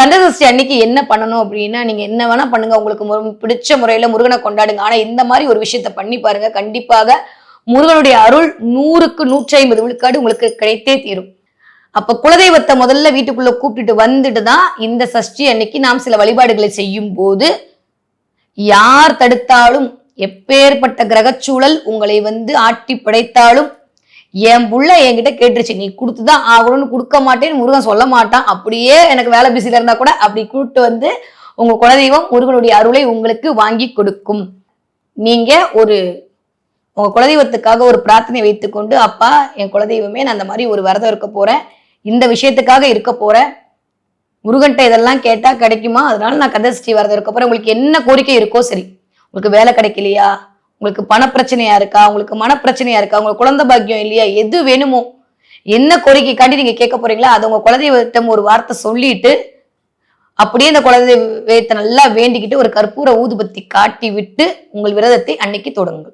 கந்தசஷ்டி அன்னைக்கு என்ன பண்ணணும் அப்படின்னா நீங்க என்ன வேணா பண்ணுங்க. உங்களுக்கு மு- பிடிச்ச முறையில முருகனை கொண்டாடுங்க. ஆனா இந்த மாதிரி ஒரு விஷயத்த பண்ணி பாருங்க. கண்டிப்பாக முருகனுடைய அருள் நூறுக்கு நூற்றி ஐம்பது விழுக்காடு உங்களுக்கு கிடைத்தே தீரும். அப்ப குலதெய்வத்தை முதல்ல வீட்டுக்குள்ள கூப்பிட்டுட்டு வந்துட்டு தான் இந்த சஷ்டி அன்னைக்கு நாம் சில வழிபாடுகளை செய்யும் போது யார் தடுத்தாலும் எப்பேற்பட்ட கிரகச்சூழல் உங்களை வந்து ஆட்டி படைத்தாலும் என் புள்ள என்கிட்ட கேட்டுருச்சு நீ கொடுத்துதான் ஆகணும்னு கொடுக்க மாட்டேன்னு முருகன் சொல்ல மாட்டான். அப்படியே எனக்கு வேலை பிஸியில் இருந்தா கூட அப்படி கூப்பிட்டு வந்து உங்க குலதெய்வம் முருகனுடைய அருளை உங்களுக்கு வாங்கி கொடுக்கும். நீங்க ஒரு உங்க குலதெய்வத்துக்காக ஒரு பிரார்த்தனை வைத்துக்கொண்டு அப்பா என் குலதெய்வமே நான் அந்த மாதிரி ஒரு விரதம் இருக்க போறேன். இந்த விஷயத்துக்காக இருக்க போறேன். முருகன்ட்ட இதெல்லாம் கேட்டா கிடைக்குமா? அதனால நான் கந்தசஷ்டி விரதம் இருக்க போறேன். உங்களுக்கு என்ன கோரிக்கை இருக்கோ சரி. உங்களுக்கு வேலை கிடைக்கலையா? உங்களுக்கு பணப்பிரச்சனையா இருக்கா? உங்களுக்கு மனப்பிரச்சனையா இருக்கா? உங்களுக்கு குழந்தை பாக்கியம் இல்லையா? எது வேணுமோ? என்ன கோரிக்கைக்காண்டி நீங்க கேட்க போறீங்களா அது உங்க குலதெய்வத்திடம் ஒரு வார்த்தை சொல்லிட்டு அப்படியே அந்த குலதெய்வத்தை நல்லா வேண்டிக்கிட்டு ஒரு கற்பூர ஊதுபத்தி காட்டி விட்டு உங்கள் விரதத்தை அன்னைக்கு தொடங்குங்கள்